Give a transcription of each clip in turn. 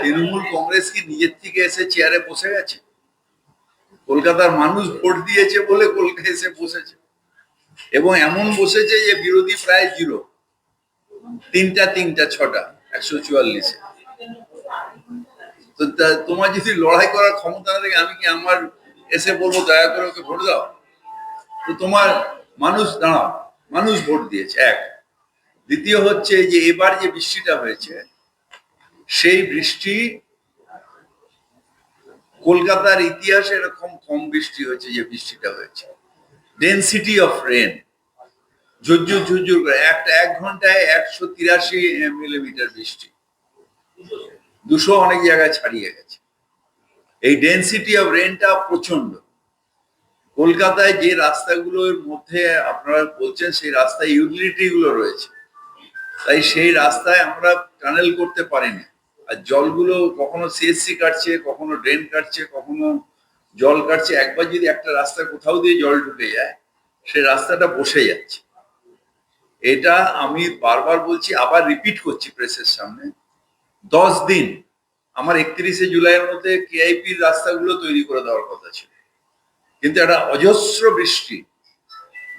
তৃণমূল কংগ্রেস কি নিজের থেকে এসে চেয়ারে বসে গেছে? কলকাতার মানুষ ভোট দিয়েছে বলে কলকাতা এসে বসেছে। এবং এমন বসেছে যে বিরোধী প্রায় জিরো তিনটা তিনটা, ছটা, একশো চুয়াল্লিশে। তো তোমার যদি লড়াই করার ক্ষমতা না থাকে, আমি কি আমার এসে বলব দয়া করে ওকে ভোট দাও? তো তোমার মানুষ, দাঁড়াও, মানুষ ভোট দিয়েছে, এক। দ্বিতীয় হচ্ছে যে এবার যে বৃষ্টিটা হয়েছে সেই বৃষ্টি কলকাতার ইতিহাসে এরকম কম বৃষ্টি হয়েছে যে বৃষ্টিটা হয়েছে। ডেন্সিটি অফ রেন ঝুরঝুর ঝুরঝুর করে। একটা এক ঘন্টায় একশো তিরাশি মিলিমিটার বৃষ্টি। দুশো অনেক জায়গায় ছাড়িয়ে গেছে। এই ডেন্সিটি অফ রেনটা প্রচণ্ড কলকাতায় যে রাস্তাগুলোর মধ্যে আপনারা বলছেন, সেই রাস্তায় ইউটিলিটি গুলো রয়েছে। তাই সেই রাস্তায় আমরা টানেল করতে পারিনি। আর জলগুলো কখনো সিএসসি কাটছে, কখনো ড্রেন কাটছে, কখনো জল কাটছে। একবার যদি একটা রাস্তা কোথাও দিয়ে জল ঢুকে যায়, সে রাস্তাটা বসে যাচ্ছে। এটা আমি বারবার বলছি, আবার রিপিট করছি প্রেসের সামনে। দশ দিন, আমার একত্রিশে জুলাইয়ের মধ্যে কেআইপির রাস্তাগুলো তৈরি করে দেওয়ার কথা ছিল। কিন্তু একটা অজস্র বৃষ্টি,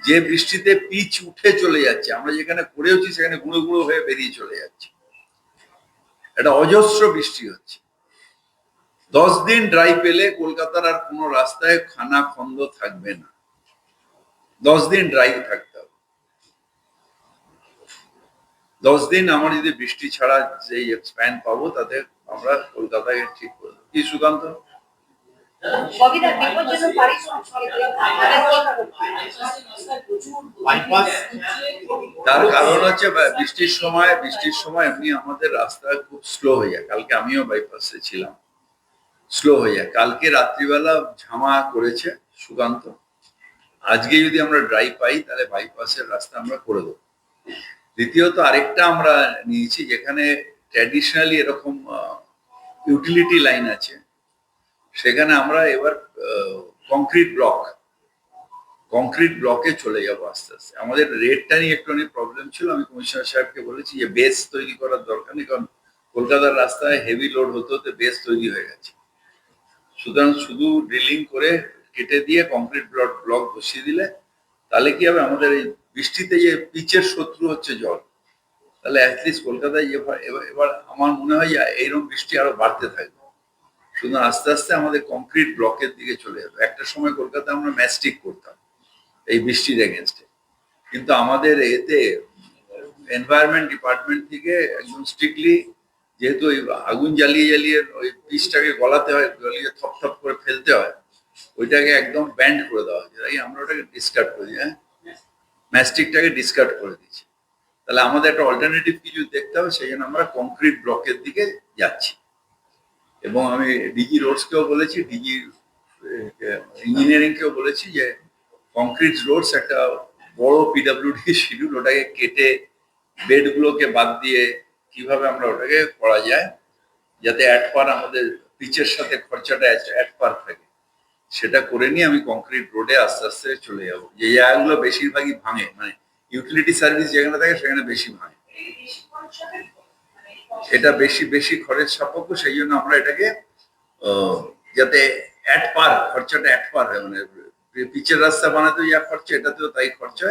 যে বৃষ্টিতে পিচ উঠে চলে যাচ্ছে, আমরা যেখানে করেওছি সেখানে গুঁড়ো গুঁড়ো হয়ে বেরিয়ে চলে যাচ্ছে। একটা অজস্র বৃষ্টি হচ্ছে। দশ দিন ড্রাই পেলে কলকাতার আর কোনো রাস্তায় খানা খন্দ থাকবে না। দশ দিন ড্রাই থাকতে হবে। দশ দিন আমার যদি বৃষ্টি ছাড়া যে স্প্যান পাবো, তাতে আমরা কলকাতায় ঠিক করব কি সুকান্ত কবিতা বিপজ্জনক পারিশ্রমিক আপনারা কি বাইপাস তার কারণ হচ্ছে বৃষ্টির সময় বৃষ্টির সময় এমনি আমাদের রাস্তা খুব স্লো হয়ে যায়। কালকে আমিও বাইপাসে ছিলাম। স্লো হয়ে যায়। কালকে রাত্রিবেলা ঝামা করেছে সুকান্ত। আজকে যদি আমরা ড্রাই পাই, তাহলে বাইপাসের রাস্তা আমরা করে দেবো। দ্বিতীয়ত আরেকটা আমরা নিয়েছি, যেখানে ট্র্যাডিশনালি এরকম ইউটিলিটি লাইন আছে। সেখানে আমরা এবার কংক্রিট ব্লক কংক্রিট ব্লকে চলে যাব আস্তে আস্তে। আমাদের রেটটা নিয়ে একটু অনেক প্রবলেম ছিল। আমি কমিশনার সাহেবকে বলেছি যে বেস তৈরি করার দরকার নেই, কারণ কলকাতার রাস্তায় হেভি লোড হতে হতে বেস তৈরি হয়ে গেছে। সুতরাং শুধু ড্রিলিং করে কেটে দিয়ে কংক্রিট ব্লক ব্লক বসিয়ে দিলে, তাহলে কি হবে? আমাদের এই বৃষ্টিতে যে পিচের শত্রু হচ্ছে জল, তাহলে অ্যাটলিস্ট কলকাতায় এবার- এবার আমার মনে হয় যে, এইরকম বৃষ্টি আরও বাড়তে থাকবে। শুধু আস্তে আস্তে আমাদের কংক্রিট ব্লকের দিকে চলে যাবে। একটা সময় কলকাতায় আমরা ম্যাস্টিক করতাম, এই বৃষ্টির এগেনস্টে কিন্তু আমাদের এতে এনভায়রনমেন্ট ডিপার্টমেন্ট থেকে একদম স্ট্রিক্টলি যেহেতু ওই আগুন জ্বালিয়ে জ্বালিয়ে ওই পিচটাকে গলাতে হয়, গলিয়ে থপ থপ করে ফেলতে হয়, ওইটাকে একদম ব্যান্ড করে দেওয়া হয়েছে। তাই আমরা ওটাকে ডিসকার্ড করে হ্যাঁ? ম্যাস্টিকটাকে ডিসকার্ড করে দিচ্ছি। তাহলে আমাদের একটা অল্টারনেটিভ কিছু দেখতে হবে, সেই জন্য আমরা কংক্রিট ব্লকের দিকে যাচ্ছি। এবং আমি ডিজি রোডসকেও বলেছি ডিজি ইঞ্জিনিয়ারিংকেও বলেছি যে কংক্রিট রোডস একটা বড় পিডাব্লিউডি শিডিউল ওটাকে কেটে বেডগুলোকে বাদ দিয়ে কীভাবে আমরা ওটাকে করা যায়, যাতে অ্যাট পার আমাদের পিচের সাথে খরচাটা অ্যাট পার থাকে। সেটা করে নিয়ে আমি কংক্রিট রোডে আস্তে আস্তে চলে যাব। যে জায়গাগুলো বেশিরভাগই ভাঙে মানে ইউটিলিটি সার্ভিস যেখানে থাকে সেখানে বেশি ভাঙে। এটা বেশি বেশি খরচ সাপেক্ষ সেই জন্য আমরা এটাকে যাতে অ্যাট পার খরচাটা অ্যাট পার হয় মানে পিচের রাস্তা বানাতে যা খরচা, এটাতেও তাই খরচা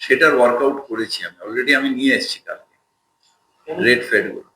সেটার ওয়ার্কআউট করেছি আমি অলরেডি আমি নিয়ে এসেছি কালকে। রেড ফেডগুলো।